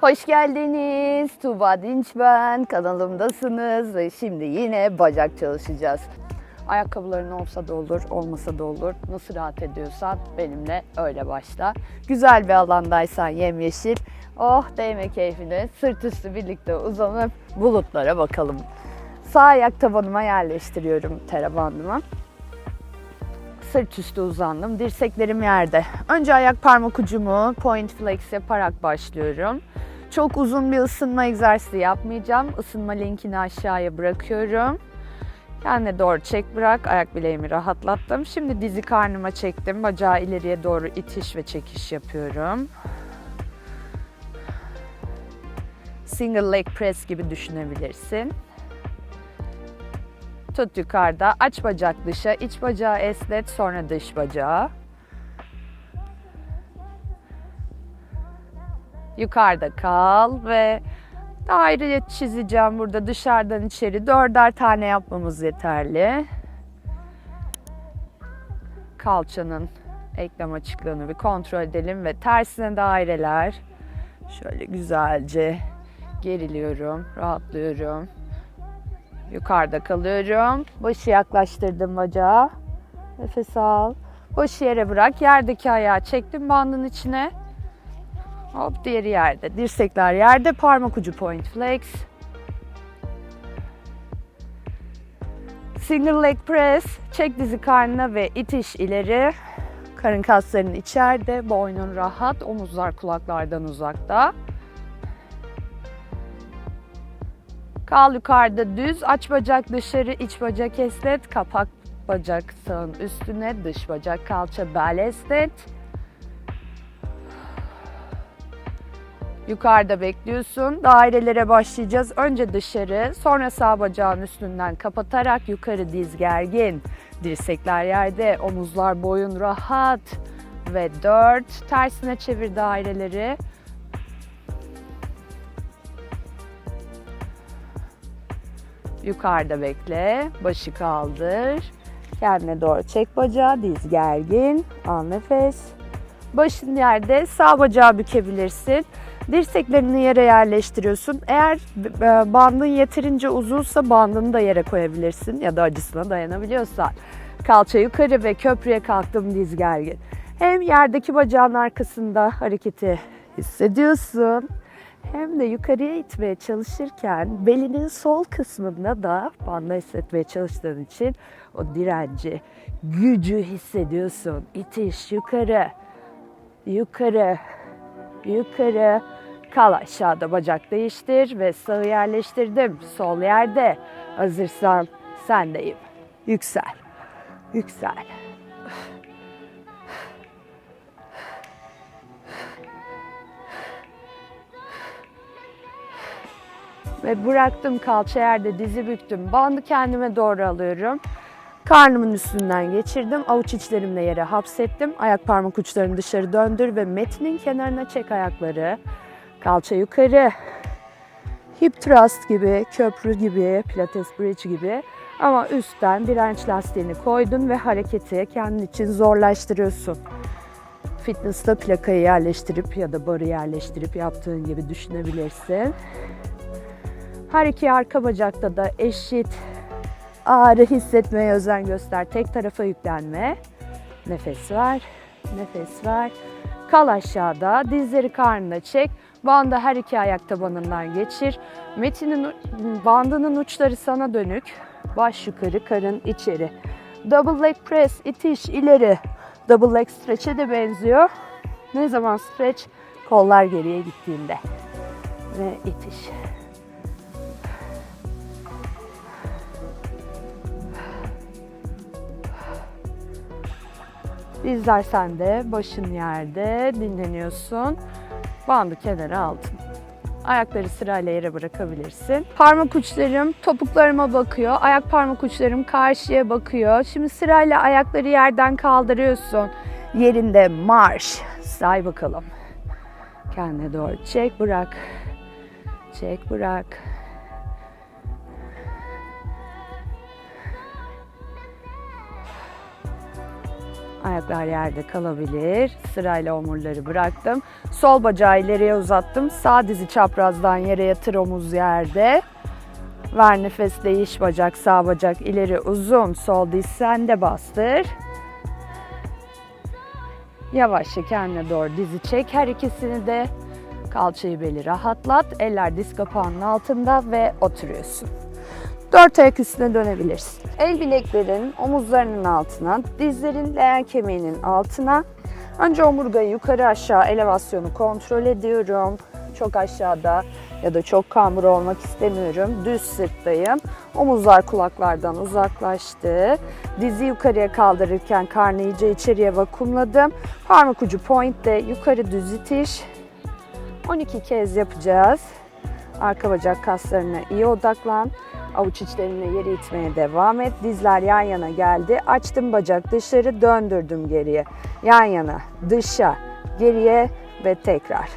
Hoş geldiniz. Tuğba Dinç ben. Kanalımdasınız ve şimdi yine bacak çalışacağız. Ayakkabıların olsa da olur, olmasa da olur. Nasıl rahat ediyorsan benimle öyle başla. Güzel bir alandaysan yemyeşil. Oh değme keyfine. Sırt üstü birlikte uzanıp bulutlara bakalım. Sağ ayak tabanıma yerleştiriyorum terabandıma sırt üstü uzandım. Dirseklerim yerde. Önce ayak parmak ucumu point flex yaparak başlıyorum. Çok uzun bir ısınma egzersizi yapmayacağım. Isınma linkini aşağıya bırakıyorum. Kendine doğru çek bırak. Ayak bileğimi rahatlattım. Şimdi dizi karnıma çektim. Bacağı ileriye doğru itiş ve çekiş yapıyorum. Single leg press gibi düşünebilirsin. Tut yukarıda. Aç bacak dışa. iç bacağı esnet. Sonra dış bacağı. Yukarıda kal ve daire çizeceğim burada dışarıdan içeri. Dörder tane yapmamız yeterli. Kalçanın eklem açıklığını bir kontrol edelim ve tersine daireler. Şöyle güzelce geriliyorum, rahatlıyorum. Yukarıda kalıyorum. Başı yaklaştırdım bacağa. Nefes al. Başı yere bırak. Yerdeki ayağı çektim bandın içine. Hop diğeri yerde. Dirsekler yerde. Parmak ucu point flex. Single leg press. Çek dizi karnına ve itiş ileri. Karın kasların içeride. Boynun rahat. Omuzlar kulaklardan uzakta. Kal yukarıda düz. Aç bacak dışarı, iç bacak esnet. Kapak bacak sağın üstüne, dış bacak kalça bel esnet. Yukarıda bekliyorsun. Dairelere başlayacağız. Önce dışarı, sonra sağ bacağın üstünden kapatarak yukarı diz gergin. Dirsekler yerde, omuzlar boyun rahat. Ve dört. Tersine çevir daireleri. Yukarıda bekle. Başı kaldır. Kendine doğru çek bacağı. Diz gergin. Al nefes. Başın yerde. Sağ bacağı bükebilirsin. Dirseklerini yere yerleştiriyorsun. Eğer e, bandın yeterince uzunsa bandını da yere koyabilirsin ya da acısına dayanabiliyorsan. Kalça yukarı ve köprüye kalktım diz gergin. Hem yerdeki bacağın arkasında hareketi hissediyorsun hem de yukarıya itmeye çalışırken belinin sol kısmında da banda hissetmeye çalıştığın için o direnci, gücü hissediyorsun. İtiş yukarı, yukarı, yukarı. Kal aşağıda bacak değiştir ve sağı yerleştirdim. Sol yerde. Hazırsan sendeyim. Yüksel, yüksel. Ve bıraktım kalça yerde dizi büktüm. Bandı kendime doğru alıyorum. Karnımın üstünden geçirdim. Avuç içlerimle yere hapsettim. Ayak parmak uçlarını dışarı döndür ve metinin kenarına çek ayakları. Kalça yukarı. Hip thrust gibi, köprü gibi, pilates bridge gibi. Ama üstten direnç lastiğini koydun ve hareketi kendin için zorlaştırıyorsun. Fitness'ta plakayı yerleştirip ya da barı yerleştirip yaptığın gibi düşünebilirsin. Her iki arka bacakta da eşit ağrı hissetmeye özen göster. Tek tarafa yüklenme. Nefes ver, nefes ver. Kal aşağıda, dizleri karnına çek. Bandı her iki ayak tabanından geçir. Metinin bandının uçları sana dönük. Baş yukarı, karın içeri. Double leg press, itiş ileri. Double leg stretch'e de benziyor. Ne zaman stretch? Kollar geriye gittiğinde. Ve itiş. Dizler sende, başın yerde, dinleniyorsun. Bandı kenara aldın. Ayakları sırayla yere bırakabilirsin. Parmak uçlarım topuklarıma bakıyor. Ayak parmak uçlarım karşıya bakıyor. Şimdi sırayla ayakları yerden kaldırıyorsun. Yerinde marş. Say bakalım. Kendine doğru çek, bırak. Çek, bırak. Ayaklar yerde kalabilir. Sırayla omurları bıraktım. Sol bacağı ileriye uzattım. Sağ dizi çaprazdan yere yatır omuz yerde. Ver nefes değiş bacak sağ bacak ileri uzun sol diz sende bastır. Yavaşça kendine doğru dizi çek her ikisini de. Kalçayı beli rahatlat. Eller diz kapağının altında ve oturuyorsun. Dört ayak üstüne dönebilirsin. El bileklerin omuzlarının altına, dizlerin leğen kemiğinin altına. Önce omurgayı yukarı aşağı elevasyonu kontrol ediyorum. Çok aşağıda ya da çok kambur olmak istemiyorum. Düz sırttayım. Omuzlar kulaklardan uzaklaştı. Dizi yukarıya kaldırırken karnı iyice içeriye vakumladım. Parmak ucu pointte yukarı düz itiş. 12 kez yapacağız. Arka bacak kaslarına iyi odaklan. Avuç içlerine yeri itmeye devam et. Dizler yan yana geldi. Açtım bacak dışarı, döndürdüm geriye. Yan yana, dışa, geriye ve tekrar.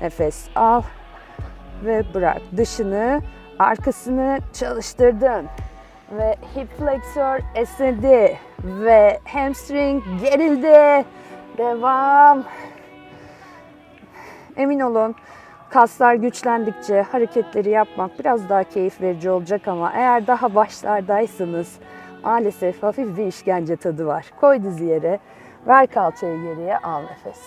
Nefes al ve bırak. Dışını, arkasını çalıştırdın. Ve hip flexor esnedi. Ve hamstring gerildi. Devam. Emin olun kaslar güçlendikçe hareketleri yapmak biraz daha keyif verici olacak ama eğer daha başlardaysanız maalesef hafif bir işkence tadı var. Koy dizi yere, ver kalçayı geriye, al nefes.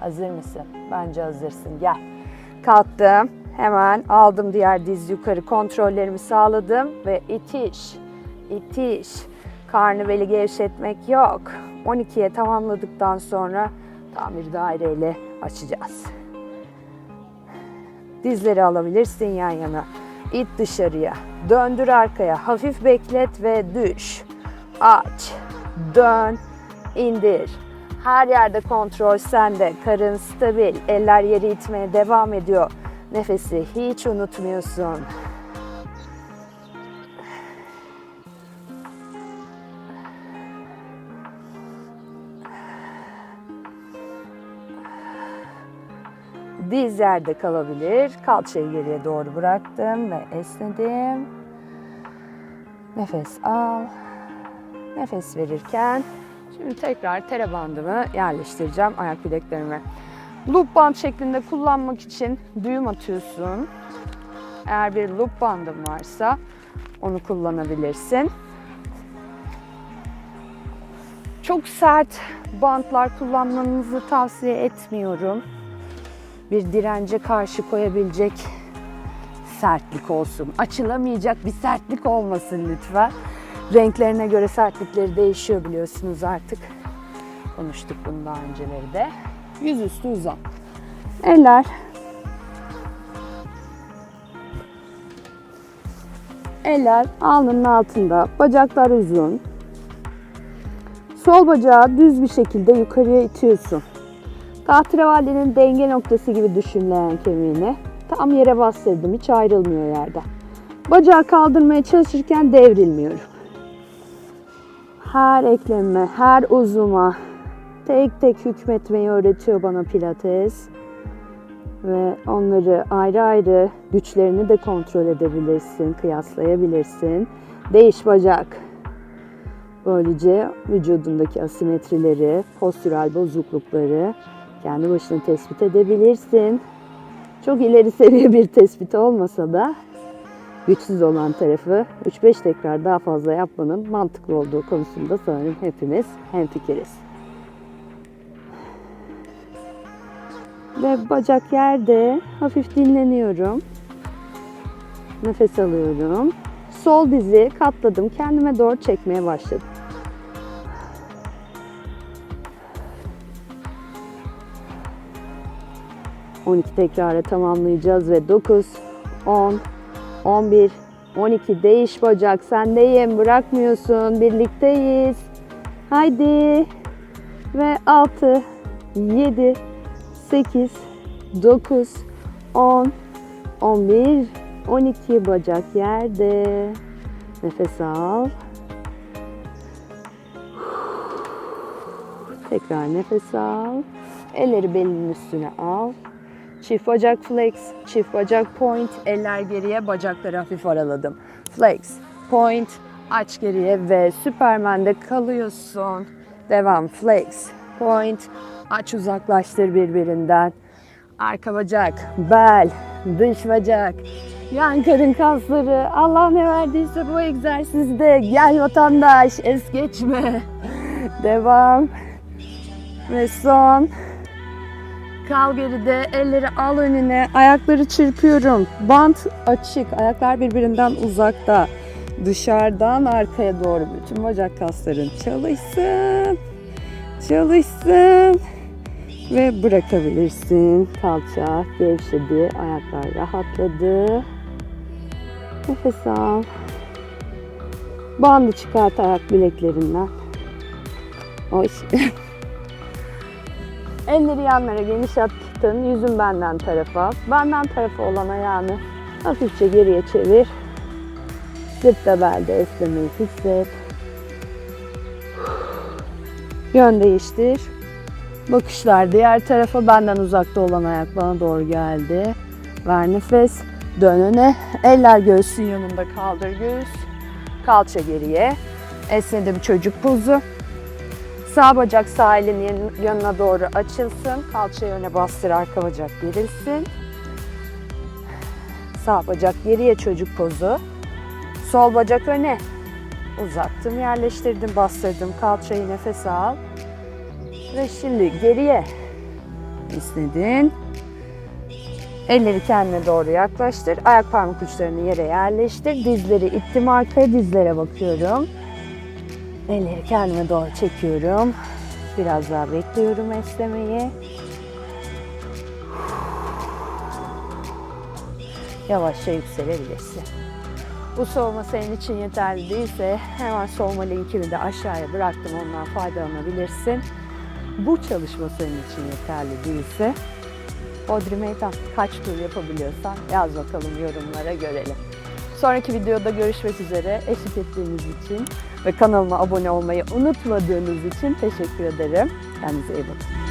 Hazır mısın? Bence hazırsın. Gel. Kalktım. Hemen aldım diğer diz yukarı kontrollerimi sağladım ve itiş, itiş. Karnı beli gevşetmek yok. 12'ye tamamladıktan sonra tam bir daireyle açacağız. Dizleri alabilirsin yan yana. İt dışarıya. Döndür arkaya. Hafif beklet ve düş. Aç. Dön. indir. Her yerde kontrol sende. Karın stabil. Eller yeri itmeye devam ediyor. Nefesi hiç unutmuyorsun. Yerde kalabilir. Kalçayı geriye doğru bıraktım ve esnedim. Nefes al. Nefes verirken şimdi tekrar tere bandımı yerleştireceğim ayak bileklerime. Loop band şeklinde kullanmak için düğüm atıyorsun. Eğer bir loop bandın varsa onu kullanabilirsin. Çok sert bantlar kullanmanızı tavsiye etmiyorum bir dirence karşı koyabilecek sertlik olsun. Açılamayacak bir sertlik olmasın lütfen. Renklerine göre sertlikleri değişiyor biliyorsunuz artık. Konuştuk bunu daha önceleri de. Yüzüstü uzan. Eller Eller alnının altında, bacaklar uzun. Sol bacağı düz bir şekilde yukarıya itiyorsun. Tahterevallenin denge noktası gibi düşün leğen kemiğini. Tam yere bastırdım, hiç ayrılmıyor yerden. Bacağı kaldırmaya çalışırken devrilmiyorum. Her ekleme, her uzuma tek tek hükmetmeyi öğretiyor bana pilates. Ve onları ayrı ayrı güçlerini de kontrol edebilirsin, kıyaslayabilirsin. Değiş bacak. Böylece vücudundaki asimetrileri, postürel bozuklukları kendi başına tespit edebilirsin. Çok ileri seviye bir tespit olmasa da güçsüz olan tarafı 3-5 tekrar daha fazla yapmanın mantıklı olduğu konusunda sanırım hepimiz hemfikiriz. Ve bacak yerde hafif dinleniyorum. Nefes alıyorum. Sol dizi katladım. Kendime doğru çekmeye başladım. ...12 tekrarı tamamlayacağız ve 9, 10, 11, 12 değiş bacak sendeyim bırakmıyorsun birlikteyiz. Haydi ve 6, 7, 8, 9, 10, 11, 12 bacak yerde. Nefes al. Tekrar nefes al. Elleri belinin üstüne al. Çift bacak flex, çift bacak point, eller geriye, bacakları hafif araladım. Flex, point, Aç geriye ve Süpermen'de kalıyorsun. Devam. Flex. Point. Aç uzaklaştır birbirinden. Arka bacak, bel, dış bacak, yan karın kasları. Allah ne verdiyse bu egzersizde. Gel vatandaş, es geçme. Devam. Ve son. Kal geride, elleri al önüne, ayakları çırpıyorum. Bant açık, ayaklar birbirinden uzakta. Dışarıdan arkaya doğru bütün bacak kasların çalışsın. Çalışsın. Ve bırakabilirsin. Kalça gevşedi, ayaklar rahatladı. Nefes al. Bandı çıkart ayak bileklerinden. Oy. Elleri yanlara geniş attın. Yüzün benden tarafa. Benden tarafa olan ayağını hafifçe geriye çevir. Sırtta belde esnemeyi hisset. Yön değiştir. Bakışlar diğer tarafa. Benden uzakta olan ayak bana doğru geldi. Ver nefes. Dön öne. Eller göğsün yanında kaldır göğüs. Kalça geriye. Esnedim çocuk pozu. Sağ bacak sağ elin yan- yanına doğru açılsın. Kalçayı öne bastır, arka bacak gerilsin. Sağ bacak geriye çocuk pozu. Sol bacak öne. Uzattım, yerleştirdim, bastırdım. Kalçayı nefes al. Ve şimdi geriye. İsnedin. Elleri kendine doğru yaklaştır. Ayak parmak uçlarını yere yerleştir. Dizleri ittim arkaya, dizlere bakıyorum. Elleri kendime doğru çekiyorum. Biraz daha bekliyorum esnemeyi. Yavaşça yükselebilirsin. Bu soğuma senin için yeterli değilse hemen soğuma linkini de aşağıya bıraktım. Ondan faydalanabilirsin. Bu çalışma senin için yeterli değilse Bodri Meydan kaç tur yapabiliyorsan yaz bakalım yorumlara görelim. Sonraki videoda görüşmek üzere. Eşlik ettiğiniz için ve kanalıma abone olmayı unutmadığınız için teşekkür ederim. Kendinize iyi bakın.